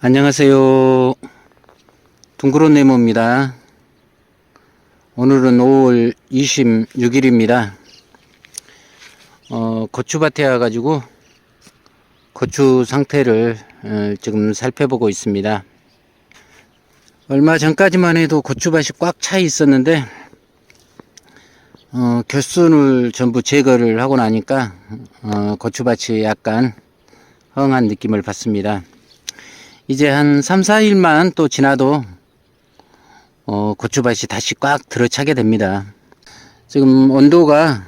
안녕하세요. 둥그런 네모입니다. 오늘은 5월 26일입니다. 어, 고추밭에 와가지고 고추 상태를 어, 지금 살펴보고 있습니다. 얼마 전까지만 해도 고추밭이 꽉 차 있었는데 어, 겨순을 전부 제거를 하고 나니까 어, 고추밭이 약간 헝한 느낌을 받습니다. 이제 한 3, 4일만 또 지나도 어, 고추밭이 다시 꽉 들어차게 됩니다. 지금 온도가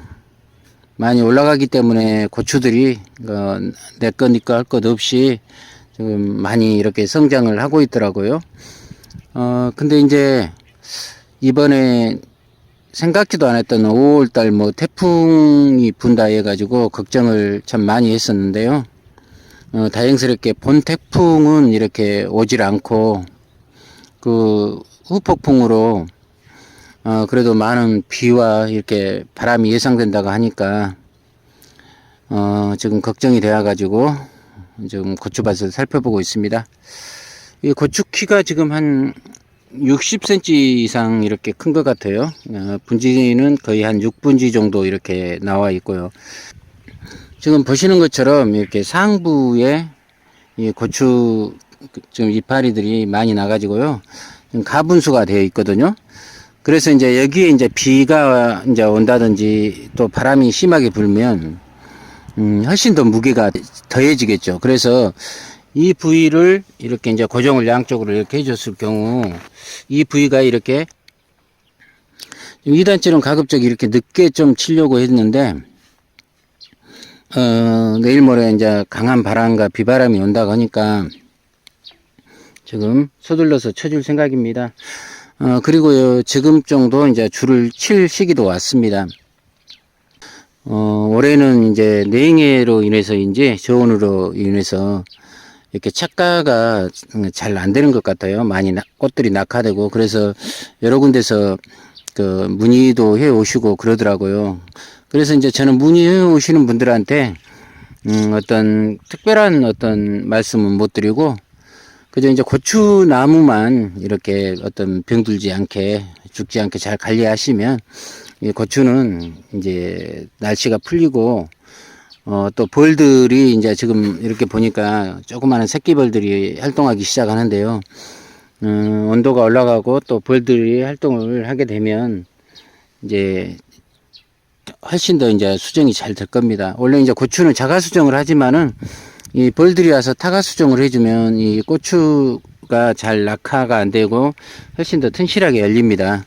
많이 올라가기 때문에 고추들이 어, 내 거 니거 할것 없이 지금 많이 이렇게 성장을 하고 있더라고요. 어, 근데 이제 이번에 생각지도 않았던 5월달 뭐 태풍이 분다 해가지고 걱정을 참 많이 했었는데요. 어, 다행스럽게 본 태풍은 이렇게 오질 않고 그 후폭풍으로 어, 그래도 많은 비와 이렇게 바람이 예상된다고 하니까 어, 지금 걱정이 되어 가지고 지금 고추밭을 살펴보고 있습니다. 이 고추 키가 지금 한 60cm 이상 이렇게 큰 것 같아요. 어, 분지는 거의 한 6분지 정도 이렇게 나와 있고요. 지금 보시는 것처럼 이렇게 상부에 이 고추 좀 이파리들이 많이 나가지고요. 지금 가분수가 되어 있거든요. 그래서 이제 여기에 이제 비가 이제 온다든지 또 바람이 심하게 불면 음, 훨씬 더 무게가 더해지겠죠. 그래서 이 부위를 이렇게 이제 고정을 양쪽으로 이렇게 해줬을 경우 이 부위가 이렇게 이단째는 가급적 이렇게 늦게 좀 치려고 했는데 어, 내일 모레 이제 강한 바람과 비바람이 온다고 하니까 지금 서둘러서 쳐줄 생각입니다. 어, 그리고요, 지금 정도 이제 줄을 칠 시기도 왔습니다. 어, 올해는 이제 냉해로 인해서인지 저온으로 인해서 이렇게 착가가 잘 안 되는 것 같아요. 많이 나- 꽃들이 낙하되고 그래서 여러 군데서 그 문의도 해 오시고 그러더라고요. 그래서 이제 저는 문의해 오시는 분들한테 음, 어떤 특별한 어떤 말씀은 못 드리고 그저 이제 고추 나무만 이렇게 어떤 병들지 않게 죽지 않게 잘 관리하시면 이 고추는 이제 날씨가 풀리고 어, 또 벌들이 이제 지금 이렇게 보니까 조그마한 새끼 벌들이 활동하기 시작하는데요. 음, 온도가 올라가고 또 벌들이 활동을 하게 되면 이제 훨씬 더 이제 수정이 잘 될 겁니다. 원래 이제 고추는 자가 수정을 하지만은 이 벌들이 와서 타가 수정을 해주면 이 고추가 잘 낙하가 안 되고 훨씬 더 튼실하게 열립니다.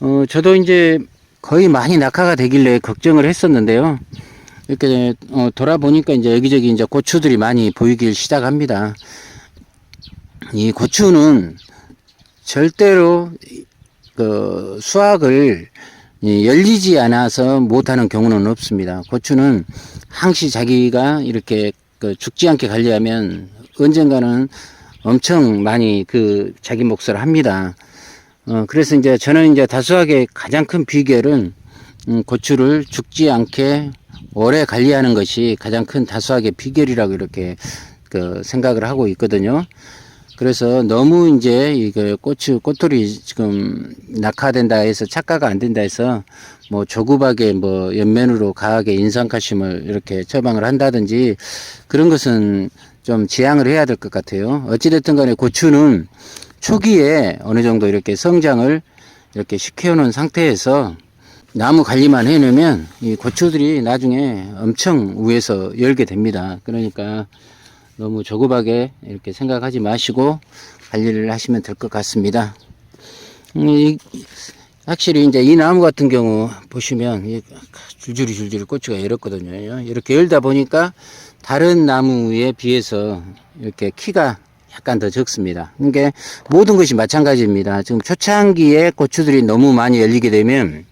어, 저도 이제 거의 많이 낙하가 되길래 걱정을 했었는데요. 이렇게 어, 돌아보니까 이제 여기저기 이제 고추들이 많이 보이길 시작합니다. 이 고추는 절대로 그 수확을 이 열리지 않아서 못하는 경우는 없습니다. 고추는 항시 자기가 이렇게 그 죽지 않게 관리하면 언젠가는 엄청 많이 그 자기 몫을 합니다. 어, 그래서 이제 저는 이제 다수하게 가장 큰 비결은 음, 고추를 죽지 않게 오래 관리하는 것이 가장 큰 다수하게 비결이라고 이렇게 그 생각을 하고 있거든요. 그래서 너무 이제 이거 고추 꼬투리 지금 낙하된다 해서 착가가 안 된다 해서 뭐 조급하게 뭐 옆면으로 강하게 인산칼슘을 이렇게 처방을 한다든지 그런 것은 좀 지양을 해야 될 것 같아요. 어찌됐든 간에 고추는 초기에 어느 정도 이렇게 성장을 이렇게 시켜놓은 상태에서 나무 관리만 해놓으면 이 고추들이 나중에 엄청 위에서 열게 됩니다. 그러니까 너무 조급하게 이렇게 생각하지 마시고 관리를 하시면 될 것 같습니다. 음, 이- 확실히 이제 이 나무 같은 경우 보시면 이 줄줄이 줄줄이 고추가 열었거든요. 이렇게 열다 보니까 다른 나무에 비해서 이렇게 키가 약간 더 적습니다. 그러니까 모든 것이 마찬가지입니다. 지금 초창기에 고추들이 너무 많이 열리게 되면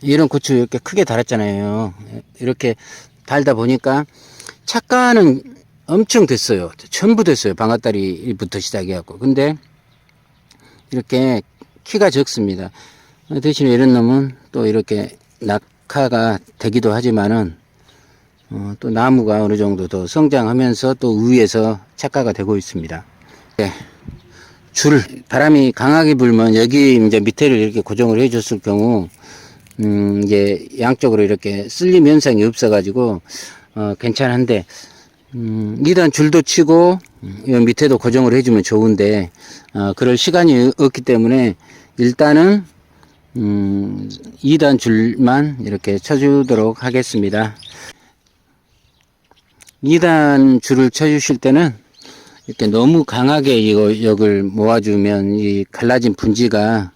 이런 고추 이렇게 크게 달았잖아요. 이렇게 달다 보니까 착가는 엄청 됐어요. 전부 됐어요. 방아다리부터 시작해갖고. 근데 이렇게 키가 적습니다. 대신에 이런 놈은 또 이렇게 낙하가 되기도 하지만은 어, 또 나무가 어느 정도 더 성장하면서 또 위에서 착화가 되고 있습니다. 네. 줄 바람이 강하게 불면 여기 이제 밑에를 이렇게 고정을 해줬을 경우 음 이제 양쪽으로 이렇게 쓸림 현상이 없어가지고 어 괜찮은데 음 일단 줄도 치고 이 밑에도 고정을 해주면 좋은데 어 그럴 시간이 없기 때문에 일단은 음 2단 줄만 이렇게 쳐주도록 하겠습니다. 2단 줄을 쳐주실 때는 이렇게 너무 강하게 이거 역을 모아주면 이 갈라진 분지가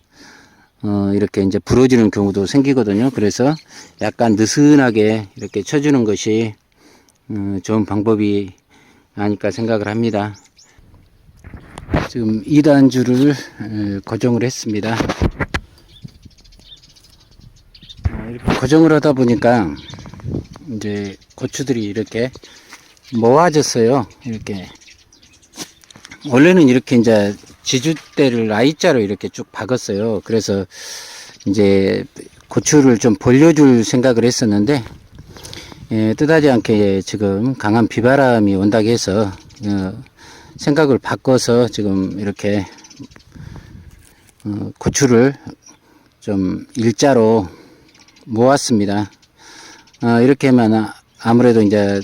어 이렇게 이제 부러지는 경우도 생기거든요. 그래서 약간 느슨하게 이렇게 쳐주는 것이 음, 좋은 방법이 아닐까 생각을 합니다. 지금 2단 줄을 에, 고정을 했습니다. 어, 이렇게 고정을 하다 보니까 이제 고추들이 이렇게 모아졌어요. 이렇게 원래는 이렇게 이제 지주대를 I자로 이렇게 쭉 박았어요. 그래서 이제 고추를 좀 벌려줄 생각을 했었는데 예, 뜻하지 않게 지금 강한 비바람이 온다고 해서 어, 생각을 바꿔서 지금 이렇게 어, 고추를 좀 일자로 모았습니다. 어, 이렇게 하면 아- 아무래도 이제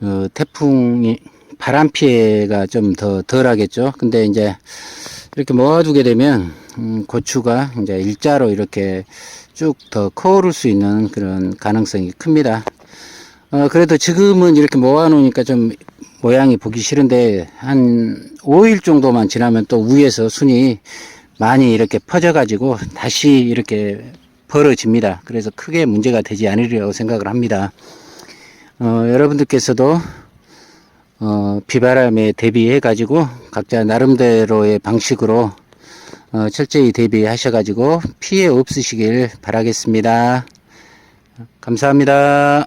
어, 태풍이 바람 피해가 좀 더 덜하겠죠. 근데 이제 이렇게 모아두게 되면 음, 고추가 이제 일자로 이렇게 쭉 더 커오를 수 있는 그런 가능성이 큽니다. 어, 그래도 지금은 이렇게 모아놓으니까 좀 모양이 보기 싫은데 한 5일 정도만 지나면 또 위에서 순이 많이 이렇게 퍼져가지고 다시 이렇게 벌어집니다. 그래서 크게 문제가 되지 않으리라고 생각을 합니다. 어, 여러분들께서도 어, 비바람에 대비해 가지고 각자 나름대로의 방식으로 어, 철저히 대비하셔 가지고 피해 없으시길 바라겠습니다. 감사합니다.